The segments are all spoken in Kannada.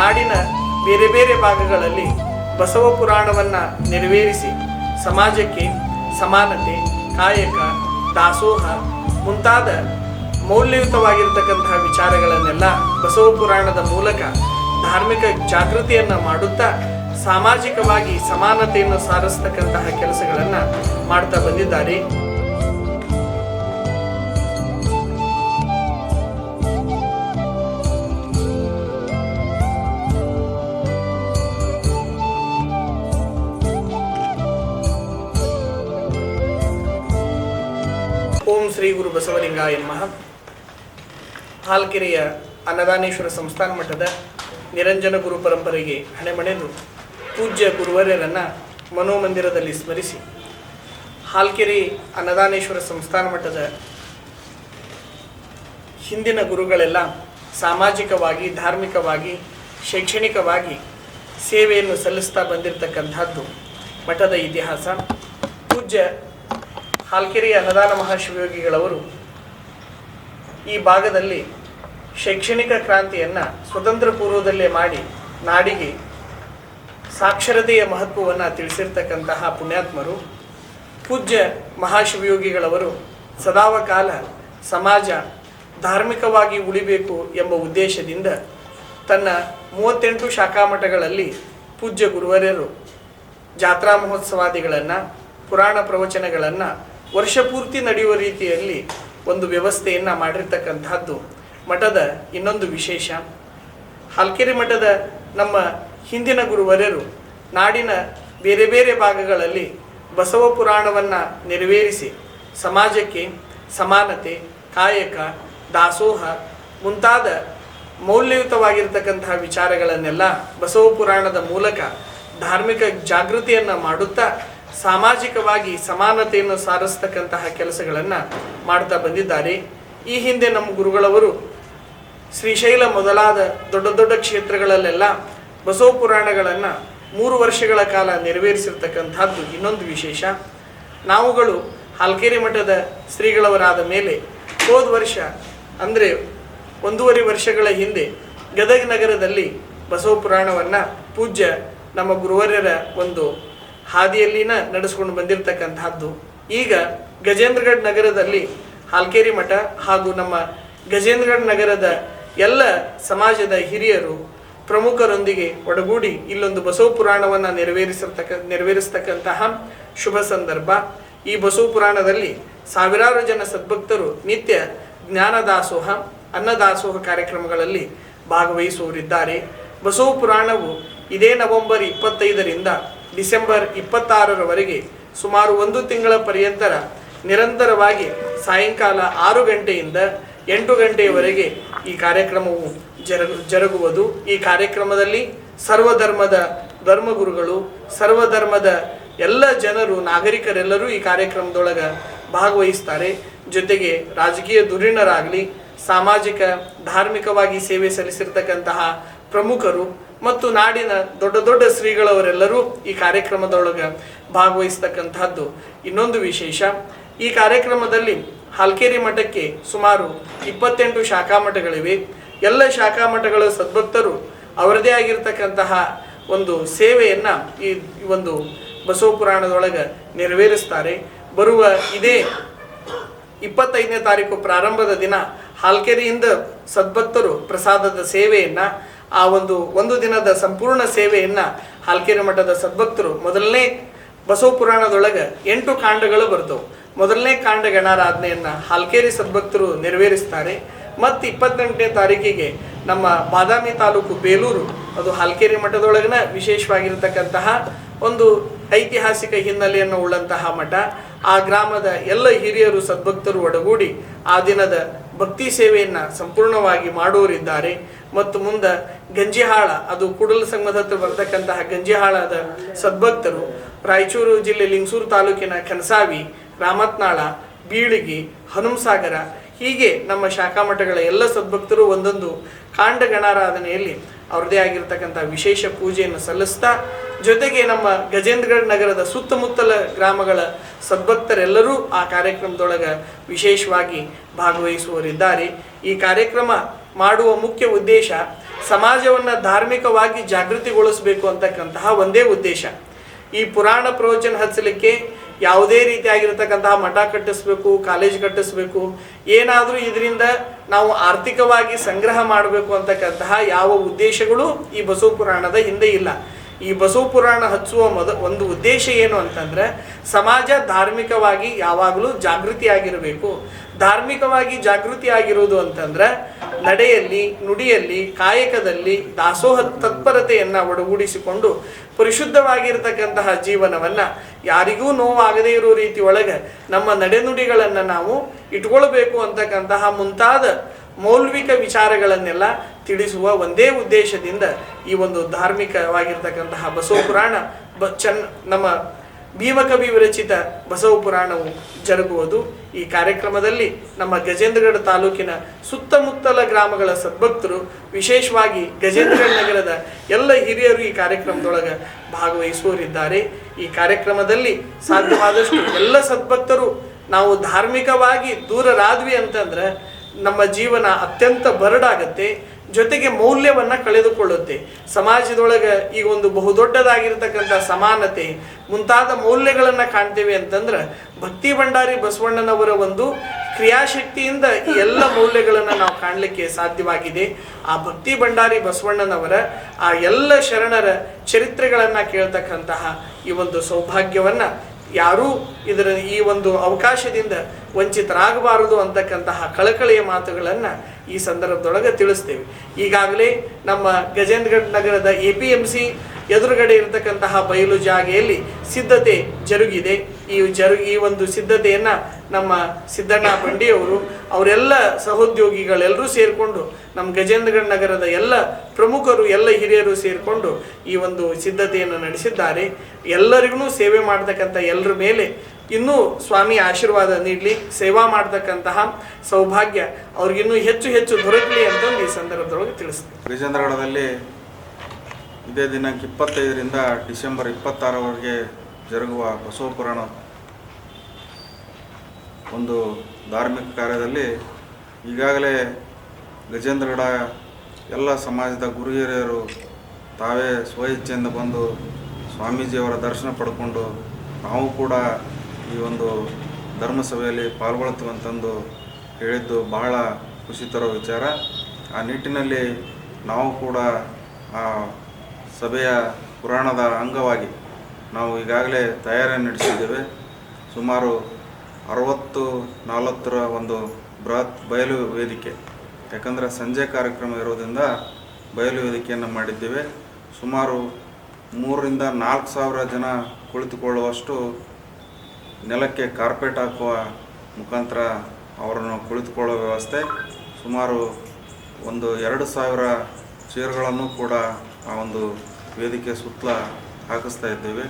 ನಾಡಿನ ಬೇರೆ ಬೇರೆ ಭಾಗಗಳಲ್ಲಿ ಬಸವ ಪುರಾಣವನ್ನು ನೆರವೇರಿಸಿ ಸಮಾಜಕ್ಕೆ ಸಮಾನತೆ, ಕಾಯಕ, ದಾಸೋಹ ಮುಂತಾದ ಮೌಲ್ಯಯುತವಾಗಿರ್ತಕ್ಕಂತಹ ವಿಚಾರಗಳನ್ನೆಲ್ಲ ಬಸವ ಪುರಾಣದ ಮೂಲಕ ಧಾರ್ಮಿಕ ಜಾಗೃತಿಯನ್ನ ಮಾಡುತ್ತಾ ಸಾಮಾಜಿಕವಾಗಿ ಸಮಾನತೆಯನ್ನು ಸಾರಿಸ್ತಕ್ಕಂತಹ ಕೆಲಸಗಳನ್ನು ಮಾಡ್ತಾ ಬಂದಿದ್ದಾರೆ. ಶ್ರೀ ಗುರು ಬಸವಲಿಂಗಾಯ ನಮಃ ಹಾಲ್ಕೆರೆಯ ಅನ್ನದಾನೇಶ್ವರ ಸಂಸ್ಥಾನ ಮಠದ ನಿರಂಜನ ಗುರು ಪರಂಪರೆಗೆ ಹಣೆಮಣೆದು ಪೂಜ್ಯ ಗುರುವರ್ಯರನ್ನು ಮನೋಮಂದಿರದಲ್ಲಿ ಸ್ಮರಿಸಿ ಹಾಲ್ಕೆರೆ ಅನ್ನದಾನೇಶ್ವರ ಸಂಸ್ಥಾನ ಮಠದ ಹಿಂದಿನ ಗುರುಗಳೆಲ್ಲ ಸಾಮಾಜಿಕವಾಗಿ, ಧಾರ್ಮಿಕವಾಗಿ, ಶೈಕ್ಷಣಿಕವಾಗಿ ಸೇವೆಯನ್ನು ಸಲ್ಲಿಸ್ತಾ ಬಂದಿರತಕ್ಕಂಥದ್ದು ಮಠದ ಇತಿಹಾಸ. ಪೂಜ್ಯ ಹಾಲ್ಕೆರೆಯ ಅನ್ನದಾನ ಮಹಾಶಿವಯೋಗಿಗಳವರು ಈ ಭಾಗದಲ್ಲಿ ಶೈಕ್ಷಣಿಕ ಕ್ರಾಂತಿಯನ್ನು ಸ್ವತಂತ್ರ ಪೂರ್ವದಲ್ಲೇ ಮಾಡಿ ನಾಡಿಗೆ ಸಾಕ್ಷರತೆಯ ಮಹತ್ವವನ್ನು ತಿಳಿಸಿರ್ತಕ್ಕಂತಹ ಪುಣ್ಯಾತ್ಮರು, ಪೂಜ್ಯ ಮಹಾಶಿವಯೋಗಿಗಳವರು ಸದಾವಕಾಲ ಸಮಾಜ ಧಾರ್ಮಿಕವಾಗಿ ಉಳಿಬೇಕು ಎಂಬ ಉದ್ದೇಶದಿಂದ ತನ್ನ ಮೂವತ್ತೆಂಟು ಶಾಖಾಮಠಗಳಲ್ಲಿ ಪೂಜ್ಯ ಗುರುವರ್ಯರು ಜಾತ್ರಾ ಮಹೋತ್ಸವಾದಿಗಳನ್ನು, ಪುರಾಣ ಪ್ರವಚನಗಳನ್ನು ವರ್ಷಪೂರ್ತಿ ನಡೆಯುವ ರೀತಿಯಲ್ಲಿ ಒಂದು ವ್ಯವಸ್ಥೆಯನ್ನು ಮಾಡಿರ್ತಕ್ಕಂಥದ್ದು ಮಠದ ಇನ್ನೊಂದು ವಿಶೇಷ. ಹಾಲ್ಕೆರೆ ಮಠದ ನಮ್ಮ ಹಿಂದಿನ ಗುರುವರ್ಯರು ನಾಡಿನ ಬೇರೆ ಬೇರೆ ಭಾಗಗಳಲ್ಲಿ ಬಸವ ಪುರಾಣವನ್ನು ನೆರವೇರಿಸಿ ಸಮಾಜಕ್ಕೆ ಸಮಾನತೆ, ಕಾಯಕ, ದಾಸೋಹ ಮುಂತಾದ ಮೌಲ್ಯಯುತವಾಗಿರ್ತಕ್ಕಂತಹ ವಿಚಾರಗಳನ್ನೆಲ್ಲ ಬಸವ ಪುರಾಣದ ಮೂಲಕ ಧಾರ್ಮಿಕ ಜಾಗೃತಿಯನ್ನು ಮಾಡುತ್ತಾ ಸಾಮಾಜಿಕವಾಗಿ ಸಮಾನತೆಯನ್ನು ಸಾರಿಸ್ತಕ್ಕಂತಹ ಕೆಲಸಗಳನ್ನು ಮಾಡ್ತಾ ಬಂದಿದ್ದಾರೆ. ಈ ಹಿಂದೆ ನಮ್ಮ ಗುರುಗಳವರು ಶ್ರೀಶೈಲ ಮೊದಲಾದ ದೊಡ್ಡ ದೊಡ್ಡ ಕ್ಷೇತ್ರಗಳಲ್ಲೆಲ್ಲ ಬಸವ ಪುರಾಣಗಳನ್ನು ಮೂರು ವರ್ಷಗಳ ಕಾಲ ನೆರವೇರಿಸಿರ್ತಕ್ಕಂಥದ್ದು ಇನ್ನೊಂದು ವಿಶೇಷ. ನಾವುಗಳು ಹಾಲ್ಕೆರೆ ಮಠದ ಶ್ರೀಗಳವರಾದ ಮೇಲೆ ಹೋದ ವರ್ಷ, ಅಂದರೆ ಒಂದೂವರೆ ವರ್ಷಗಳ ಹಿಂದೆ ಗದಗ ನಗರದಲ್ಲಿ ಬಸವ ಪುರಾಣವನ್ನು ಪೂಜ್ಯ ನಮ್ಮ ಗುರುವರ್ಯರ ಒಂದು ಹಾದಿಯಲ್ಲಿನ ನಡೆಸ್ಕೊಂಡು ಬಂದಿರತಕ್ಕಂತಹದ್ದು. ಈಗ ಗಜೇಂದ್ರಗಢ ನಗರದಲ್ಲಿ ಹಾಲ್ಕೇರಿ ಮಠ ಹಾಗೂ ನಮ್ಮ ಗಜೇಂದ್ರಗಢ ನಗರದ ಎಲ್ಲ ಸಮಾಜದ ಹಿರಿಯರು ಪ್ರಮುಖರೊಂದಿಗೆ ಒಡಗೂಡಿ ಇಲ್ಲೊಂದು ಬಸವ ಪುರಾಣವನ್ನು ನೆರವೇರಿಸಿರ್ತಕ್ಕ, ನೆರವೇರಿಸತಕ್ಕಂತಹ ಶುಭ ಸಂದರ್ಭ. ಈ ಬಸವ ಪುರಾಣದಲ್ಲಿ ಸಾವಿರಾರು ಜನ ಸದ್ಭಕ್ತರು ನಿತ್ಯ ಜ್ಞಾನದಾಸೋಹ, ಅನ್ನದಾಸೋಹ ಕಾರ್ಯಕ್ರಮಗಳಲ್ಲಿ ಭಾಗವಹಿಸುವರಿದ್ದಾರೆ ಬಸವ ಪುರಾಣವು ಇದೇ ನವೆಂಬರ್ ಇಪ್ಪತ್ತೈದರಿಂದ ಡಿಸೆಂಬರ್ ಇಪ್ಪತ್ತಾರರವರೆಗೆ ಸುಮಾರು ಒಂದು ತಿಂಗಳ ಪರ್ಯಂತರ ನಿರಂತರವಾಗಿ ಸಾಯಂಕಾಲ ಆರು ಗಂಟೆಯಿಂದ ಎಂಟು ಗಂಟೆಯವರೆಗೆ ಈ ಕಾರ್ಯಕ್ರಮವು ಜರಗು ಜರುಗುವುದು. ಈ ಕಾರ್ಯಕ್ರಮದಲ್ಲಿ ಸರ್ವಧರ್ಮದ ಧರ್ಮಗುರುಗಳು, ಸರ್ವಧರ್ಮದ ಎಲ್ಲ ಜನರು, ನಾಗರಿಕರೆಲ್ಲರೂ ಈ ಕಾರ್ಯಕ್ರಮದೊಳಗೆ ಭಾಗವಹಿಸ್ತಾರೆ. ಜೊತೆಗೆ ರಾಜಕೀಯ ಧುರೀಣರಾಗಲಿ ಸಾಮಾಜಿಕ, ಧಾರ್ಮಿಕವಾಗಿ ಸೇವೆ ಸಲ್ಲಿಸಿರ್ತಕ್ಕಂತಹ ಪ್ರಮುಖರು ಮತ್ತು ನಾಡಿನ ದೊಡ್ಡ ದೊಡ್ಡ ಶ್ರೀಗಳವರೆಲ್ಲರೂ ಈ ಕಾರ್ಯಕ್ರಮದೊಳಗೆ ಭಾಗವಹಿಸ್ತಕ್ಕಂಥದ್ದು ಇನ್ನೊಂದು ವಿಶೇಷ, ಈ ಕಾರ್ಯಕ್ರಮದಲ್ಲಿ ಹಾಲ್ಕೇರಿ ಮಠಕ್ಕೆ ಸುಮಾರು ಇಪ್ಪತ್ತೆಂಟು ಶಾಖಾ ಮಠಗಳಿವೆ. ಎಲ್ಲ ಶಾಖಾ ಮಠಗಳ ಸದ್ಭಕ್ತರು ಅವರದೇ ಆಗಿರ್ತಕ್ಕಂತಹ ಒಂದು ಸೇವೆಯನ್ನು ಈ ಒಂದು ಬಸವ ಪುರಾಣದೊಳಗೆ ನೆರವೇರಿಸ್ತಾರೆ. ಬರುವ ಇದೇ ಇಪ್ಪತ್ತೈದನೇ ತಾರೀಕು ಪ್ರಾರಂಭದ ದಿನ ಹಾಲ್ಕೆರೆಯಿಂದ ಸದ್ಭಕ್ತರು ಪ್ರಸಾದದ ಸೇವೆಯನ್ನು ಆ ಒಂದು ಒಂದು ದಿನದ ಸಂಪೂರ್ಣ ಸೇವೆಯನ್ನು ಹಾಲ್ಕೆರೆ ಮಠದ ಸದ್ಭಕ್ತರು ಮೊದಲನೇ ಬಸವ ಪುರಾಣದೊಳಗೆ ಎಂಟು ಕಾಂಡಗಳು ಬರ್ತವೆ. ಮೊದಲನೇ ಕಾಂಡ ಗಣಾರಾಧನೆಯನ್ನು ಹಾಲ್ಕೇರಿ ಸದ್ಭಕ್ತರು ನೆರವೇರಿಸ್ತಾರೆ. ಮತ್ತು ಇಪ್ಪತ್ತೆಂಟನೇ ತಾರೀಕಿಗೆ ನಮ್ಮ ಬಾದಾಮಿ ತಾಲೂಕು ಬೇಲೂರು, ಅದು ಹಾಲ್ಕೇರಿ ಮಠದೊಳಗಿನ ವಿಶೇಷವಾಗಿರತಕ್ಕಂತಹ ಒಂದು ಐತಿಹಾಸಿಕ ಹಿನ್ನೆಲೆಯನ್ನು ಉಳ್ಳಂತಹ ಮಠ. ಆ ಗ್ರಾಮದ ಎಲ್ಲ ಹಿರಿಯರು ಸದ್ಭಕ್ತರು ಒಡಗೂಡಿ ಆ ದಿನದ ಭಕ್ತಿ ಸೇವೆಯನ್ನು ಸಂಪೂರ್ಣವಾಗಿ ಮಾಡುವರಿದ್ದಾರೆ ಮತ್ತು ಮುಂದೆ ಗಂಜಿಹಾಳ, ಅದು ಕೂಡಲ ಸಂಘದ ಹತ್ರ ಬರ್ತಕ್ಕಂತಹ ಗಂಜಿಹಾಳದ ಸದ್ಭಕ್ತರು, ರಾಯಚೂರು ಜಿಲ್ಲೆ ಲಿಂಗಸೂರು ತಾಲೂಕಿನ ಕನಸಾವಿ, ರಾಮತ್ನಾಳ, ಬೀಳಿಗಿ, ಹನುಮಸಾಗರ, ಹೀಗೆ ನಮ್ಮ ಶಾಖಾ ಮಠಗಳ ಎಲ್ಲ ಸದ್ಭಕ್ತರು ಒಂದೊಂದು ಕಾಂಡ ಗಣಾರಾಧನೆಯಲ್ಲಿ ಅವ್ರದ್ದೇ ಆಗಿರ್ತಕ್ಕಂಥ ವಿಶೇಷ ಪೂಜೆಯನ್ನು ಸಲ್ಲಿಸ್ತಾ, ಜೊತೆಗೆ ನಮ್ಮ ಗಜೇಂದ್ರಗಢ ನಗರದ ಸುತ್ತಮುತ್ತಲ ಗ್ರಾಮಗಳ ಸದ್ಭಕ್ತರೆಲ್ಲರೂ ಆ ಕಾರ್ಯಕ್ರಮದೊಳಗೆ ವಿಶೇಷವಾಗಿ ಭಾಗವಹಿಸುವವರಿದ್ದಾರೆ. ಈ ಕಾರ್ಯಕ್ರಮ ಮಾಡುವ ಮುಖ್ಯ ಉದ್ದೇಶ ಸಮಾಜವನ್ನು ಧಾರ್ಮಿಕವಾಗಿ ಜಾಗೃತಿಗೊಳಿಸಬೇಕು ಅಂತಕ್ಕಂತಹ ಒಂದೇ ಉದ್ದೇಶ. ಈ ಪುರಾಣ ಪ್ರವಚನ ಹಚ್ಚಲಿಕ್ಕೆ ಯಾವುದೇ ರೀತಿಯಾಗಿರ್ತಕ್ಕಂತಹ ಮಠ ಕಟ್ಟಿಸ್ಬೇಕು, ಕಾಲೇಜ್ ಕಟ್ಟಿಸ್ಬೇಕು, ಏನಾದರೂ ಇದರಿಂದ ನಾವು ಆರ್ಥಿಕವಾಗಿ ಸಂಗ್ರಹ ಮಾಡಬೇಕು ಅಂತಕ್ಕಂತಹ ಯಾವ ಉದ್ದೇಶಗಳು ಈ ಬಸವ ಪುರಾಣದ ಹಿಂದೆ ಇಲ್ಲ. ಈ ಬಸವ ಪುರಾಣ ಹಚ್ಚುವ ಮೊದ, ಒಂದು ಉದ್ದೇಶ ಏನು ಅಂತಂದ್ರೆ, ಸಮಾಜ ಧಾರ್ಮಿಕವಾಗಿ ಯಾವಾಗಲೂ ಜಾಗೃತಿಯಾಗಿರಬೇಕು. ಧಾರ್ಮಿಕವಾಗಿ ಜಾಗೃತಿಯಾಗಿರುವುದು ಅಂತಂದ್ರೆ, ನಡೆಯಲ್ಲಿ, ನುಡಿಯಲ್ಲಿ, ಕಾಯಕದಲ್ಲಿ ದಾಸೋಹ ತತ್ಪರತೆಯನ್ನು ಒಡಗೂಡಿಸಿಕೊಂಡು ಪರಿಶುದ್ಧವಾಗಿರ್ತಕ್ಕಂತಹ ಜೀವನವನ್ನು ಯಾರಿಗೂ ನೋವಾಗದೇ ಇರೋ ರೀತಿ ಒಳಗೆ ನಮ್ಮ ನಡೆನುಡಿಗಳನ್ನು ನಾವು ಇಟ್ಕೊಳ್ಬೇಕು ಅಂತಕ್ಕಂತಹ ಮುಂತಾದ ಮೌಲ್ವಿಕ ವಿಚಾರಗಳನ್ನೆಲ್ಲ ತಿಳಿಸುವ ಒಂದೇ ಉದ್ದೇಶದಿಂದ ಈ ಒಂದು ಧಾರ್ಮಿಕವಾಗಿರ್ತಕ್ಕಂತಹ ಬಸವ ಪುರಾಣ, ಬ, ಚನ್, ನಮ್ಮ ಭೀಮಕವಿ ವಿರಚಿತ ಬಸವ ಪುರಾಣವು ಜರುಗುವುದು. ಈ ಕಾರ್ಯಕ್ರಮದಲ್ಲಿ ನಮ್ಮ ಗಜೇಂದ್ರಗಢ ತಾಲೂಕಿನ ಸುತ್ತಮುತ್ತಲ ಗ್ರಾಮಗಳ ಸದ್ಭಕ್ತರು, ವಿಶೇಷವಾಗಿ ಗಜೇಂದ್ರಗಢ ನಗರದ ಎಲ್ಲ ಹಿರಿಯರು ಈ ಕಾರ್ಯಕ್ರಮದೊಳಗೆ ಭಾಗವಹಿಸುವರಿದ್ದಾರೆ ಈ ಕಾರ್ಯಕ್ರಮದಲ್ಲಿ ಸಾಧ್ಯವಾದಷ್ಟು ಎಲ್ಲ ಸದ್ಭಕ್ತರು ನಾವು ಧಾರ್ಮಿಕವಾಗಿ ದೂರರಾದ್ವಿ ಅಂತಂದ್ರೆ ನಮ್ಮ ಜೀವನ ಅತ್ಯಂತ ಬರಡಾಗತ್ತೆ, ಜೊತೆಗೆ ಮೌಲ್ಯವನ್ನು ಕಳೆದುಕೊಳ್ಳುತ್ತೆ. ಸಮಾಜದೊಳಗೆ ಈಗ ಒಂದು ಬಹುದೊಡ್ಡದಾಗಿರ್ತಕ್ಕಂಥ ಸಮಾನತೆ, ಮುಂತಾದ ಮೌಲ್ಯಗಳನ್ನು ಕಾಣ್ತೇವೆ ಅಂತಂದ್ರೆ ಭಕ್ತಿ ಭಂಡಾರಿ ಬಸವಣ್ಣನವರ ಒಂದು ಕ್ರಿಯಾಶಕ್ತಿಯಿಂದ ಈ ಎಲ್ಲ ಮೌಲ್ಯಗಳನ್ನು ನಾವು ಕಾಣಲಿಕ್ಕೆ ಸಾಧ್ಯವಾಗಿದೆ. ಆ ಭಕ್ತಿ ಭಂಡಾರಿ ಬಸವಣ್ಣನವರ ಆ ಎಲ್ಲ ಶರಣರ ಚರಿತ್ರೆಗಳನ್ನು ಕೇಳ್ತಕ್ಕಂತಹ ಈ ಒಂದು ಸೌಭಾಗ್ಯವನ್ನ ಯಾರೂ ಇದರ ಈ ಒಂದು ಅವಕಾಶದಿಂದ ವಂಚಿತರಾಗಬಾರದು ಅಂತಕ್ಕಂತಹ ಕಳಕಳಿಯ ಮಾತುಗಳನ್ನು ಈ ಸಂದರ್ಭದೊಳಗೆ ತಿಳಿಸ್ತೇವೆ. ಈಗಾಗಲೇ ನಮ್ಮ ಗಜೇಂದ್ರಗಢ ನಗರದ ಎ ಪಿ ಎಂ ಸಿ ಎದುರುಗಡೆ ಇರತಕ್ಕಂತಹ ಬಯಲು ಜಾಗೆಯಲ್ಲಿ ಸಿದ್ಧತೆ ಜರುಗಿದೆ. ಈ ಜರು, ಈ ಒಂದು ಸಿದ್ಧತೆಯನ್ನು ನಮ್ಮ ಸಿದ್ದಣ್ಣ ಬಂಡಿಯವರು, ಅವರೆಲ್ಲ ಸಹೋದ್ಯೋಗಿಗಳೆಲ್ಲರೂ ಸೇರಿಕೊಂಡು, ನಮ್ಮ ಗಜೇಂದ್ರಗಢ ನಗರದ ಎಲ್ಲ ಪ್ರಮುಖರು, ಎಲ್ಲ ಹಿರಿಯರು ಸೇರಿಕೊಂಡು ಈ ಒಂದು ಸಿದ್ಧತೆಯನ್ನು ನಡೆಸಿದ್ದಾರೆ. ಎಲ್ಲರಿಗೂ ಸೇವೆ ಮಾಡ್ತಕ್ಕಂಥ ಎಲ್ಲರ ಮೇಲೆ ಇನ್ನೂ ಸ್ವಾಮಿ ಆಶೀರ್ವಾದ ನೀಡಲಿ, ಸೇವಾ ಮಾಡತಕ್ಕಂತಹ ಸೌಭಾಗ್ಯ ಅವ್ರಿಗಿನ್ನೂ ಹೆಚ್ಚು ಹೆಚ್ಚು ದೊರಕಲಿ ಅಂತಂದು ಈ ಸಂದರ್ಭದೊಳಗೆ ತಿಳಿಸ್ತೀನಿ. ಗಜೇಂದ್ರಗಢದಲ್ಲಿ ಇದೇ ದಿನಾಂಕ ಇಪ್ಪತ್ತೈದರಿಂದ ಡಿಸೆಂಬರ್ ಇಪ್ಪತ್ತಾರವರೆಗೆ ಜರುಗುವ ಬಸವ ಪುರಾಣ ಒಂದು ಧಾರ್ಮಿಕ ಕಾರ್ಯದಲ್ಲಿ ಈಗಾಗಲೇ ಗಜೇಂದ್ರಗಡ ಎಲ್ಲ ಸಮಾಜದ ಗುರು ಹಿರಿಯರು ತಾವೇ ಸ್ವಇಚ್ಛೆಯಿಂದ ಬಂದು ಸ್ವಾಮೀಜಿಯವರ ದರ್ಶನ ಪಡ್ಕೊಂಡು ನಾವು ಕೂಡ ಈ ಒಂದು ಧರ್ಮಸಭೆಯಲ್ಲಿ ಪಾಲ್ಗೊಳ್ತೀವಂತಂದು ಹೇಳಿದ್ದು ಬಹಳ ಖುಷಿ ತರೋ ವಿಚಾರ. ಆ ನಿಟ್ಟಿನಲ್ಲಿ ನಾವು ಕೂಡ ಆ ಸಭೆಯ ಪುರಾಣದ ಅಂಗವಾಗಿ ನಾವು ಈಗಾಗಲೇ ತಯಾರಿಯನ್ನು ನಡೆಸಿದ್ದೇವೆ. ಸುಮಾರು ಅರವತ್ತು ನಲವತ್ತರ ಒಂದು ಬೃಹತ್ ಬಯಲು ವೇದಿಕೆ. ಯಾಕಂದರೆ ಸಂಜೆ ಕಾರ್ಯಕ್ರಮ ಇರೋದ್ರಿಂದ ಬಯಲು ವೇದಿಕೆಯನ್ನು ಮಾಡಿದ್ದೇವೆ. ಸುಮಾರು ಮೂರರಿಂದ ನಾಲ್ಕು ಸಾವಿರ ಜನ ಕುಳಿತುಕೊಳ್ಳುವಷ್ಟು ನೆಲಕ್ಕೆ ಕಾರ್ಪೆಟ್ ಹಾಕುವ ಮುಖಾಂತರ ಅವರನ್ನು ಕುಳಿತುಕೊಳ್ಳುವ ವ್ಯವಸ್ಥೆ. ಸುಮಾರು ಒಂದು ಎರಡು ಸಾವಿರ ಚೇರ್ಗಳನ್ನು ಕೂಡ ಆ ಒಂದು ವೇದಿಕೆ ಸುತ್ತಲ ಹಾಕಿಸ್ತಾ ಇದ್ದೇವೆ.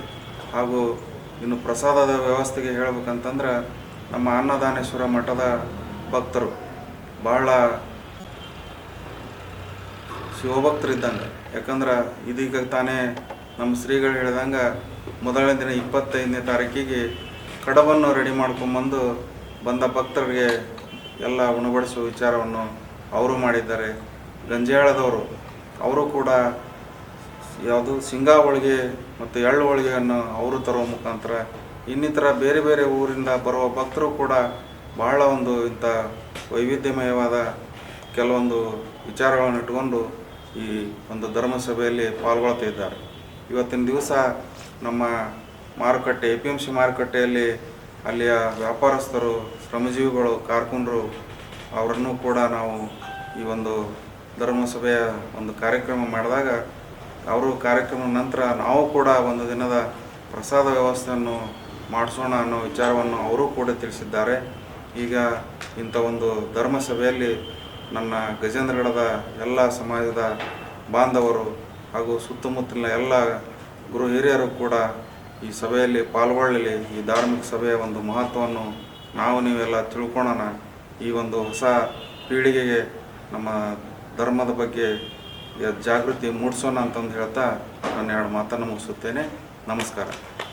ಹಾಗೂ ಇನ್ನು ಪ್ರಸಾದದ ವ್ಯವಸ್ಥೆಗೆ ಹೇಳಬೇಕಂತಂದ್ರೆ ನಮ್ಮ ಅನ್ನದಾನೇಶ್ವರ ಮಠದ ಭಕ್ತರು ಬಹಳ ಶಿವಭಕ್ತರಿದ್ದಂಗೆ. ಯಾಕಂದ್ರೆ ಇದೀಗ ತಾನೇ ನಮ್ಮ ಶ್ರೀಗಳು ಹೇಳಿದಂಗೆ ಮೊದಲನೇ ದಿನ ಇಪ್ಪತ್ತೈದನೇ ತಾರೀಕಿಗೆ ಕಡಬನ್ನು ರೆಡಿ ಮಾಡ್ಕೊಂಬಂದು ಬಂದ ಭಕ್ತರಿಗೆ ಎಲ್ಲ ಉಣಬಡಿಸುವ ವಿಚಾರವನ್ನು ಅವರು ಮಾಡಿದ್ದಾರೆ. ಗಂಜಾಳದವರು, ಅವರು ಕೂಡ ಯಾವುದು ಶೇಂಗಾ ಹೋಳಿಗೆ ಮತ್ತು ಎಳ್ಳು ಹೋಳಿಗೆಯನ್ನು ಅವರು ತರುವ ಮುಖಾಂತರ ಇನ್ನಿತರ ಬೇರೆ ಬೇರೆ ಊರಿಂದ ಬರುವ ಭಕ್ತರು ಕೂಡ ಬಹಳ ಒಂದು ಇಂಥ ವೈವಿಧ್ಯಮಯವಾದ ಕೆಲವೊಂದು ವಿಚಾರಗಳನ್ನು ಇಟ್ಕೊಂಡು ಈ ಒಂದು ಧರ್ಮಸಭೆಯಲ್ಲಿ ಪಾಲ್ಗೊಳ್ತಾ ಇದ್ದಾರೆ. ಇವತ್ತಿನ ದಿವಸ ನಮ್ಮ ಮಾರುಕಟ್ಟೆ ಎ ಪಿ ಎಂ ಸಿ ಮಾರುಕಟ್ಟೆಯಲ್ಲಿ ಅಲ್ಲಿಯ ವ್ಯಾಪಾರಸ್ಥರು, ಶ್ರಮಜೀವಿಗಳು, ಕಾರ್ಕುನರು ಅವರನ್ನು ಕೂಡ ನಾವು ಈ ಒಂದು ಧರ್ಮಸಭೆಯ ಒಂದು ಕಾರ್ಯಕ್ರಮ ಮಾಡಿದಾಗ ಅವರು ಕಾರ್ಯಕ್ರಮದ ನಂತರ ನಾವು ಕೂಡ ಒಂದು ದಿನದ ಪ್ರಸಾದ ವ್ಯವಸ್ಥೆಯನ್ನು ಮಾಡಿಸೋಣ ಅನ್ನೋ ವಿಚಾರವನ್ನು ಅವರು ಕೂಡ ತಿಳಿಸಿದ್ದಾರೆ. ಈಗ ಇಂಥ ಒಂದು ಧರ್ಮಸಭೆಯಲ್ಲಿ ನನ್ನ ಗಜೇಂದ್ರಗಡದ ಎಲ್ಲ ಸಮಾಜದ ಬಾಂಧವರು ಹಾಗೂ ಸುತ್ತಮುತ್ತಲಿನ ಎಲ್ಲ ಗುರು ಹಿರಿಯರು ಕೂಡ ಈ ಸಭೆಯಲ್ಲಿ ಪಾಲ್ಗೊಳ್ಳಲಿ. ಈ ಧಾರ್ಮಿಕ ಸಭೆಯ ಒಂದು ಮಹತ್ವವನ್ನು ನಾವು ನೀವೆಲ್ಲ ತಿಳ್ಕೊಳ್ಳೋಣ ಈ ಒಂದು ಹೊಸ ಪೀಳಿಗೆಗೆ ನಮ್ಮ ಧರ್ಮದ ಬಗ್ಗೆ ಜಾಗೃತಿ ಮೂಡಿಸೋಣ ಅಂತಂದು ಹೇಳ್ತಾ ನಾನು ಎರಡು ಮಾತನ್ನು ಮುಗಿಸುತ್ತೇನೆ. ನಮಸ್ಕಾರ.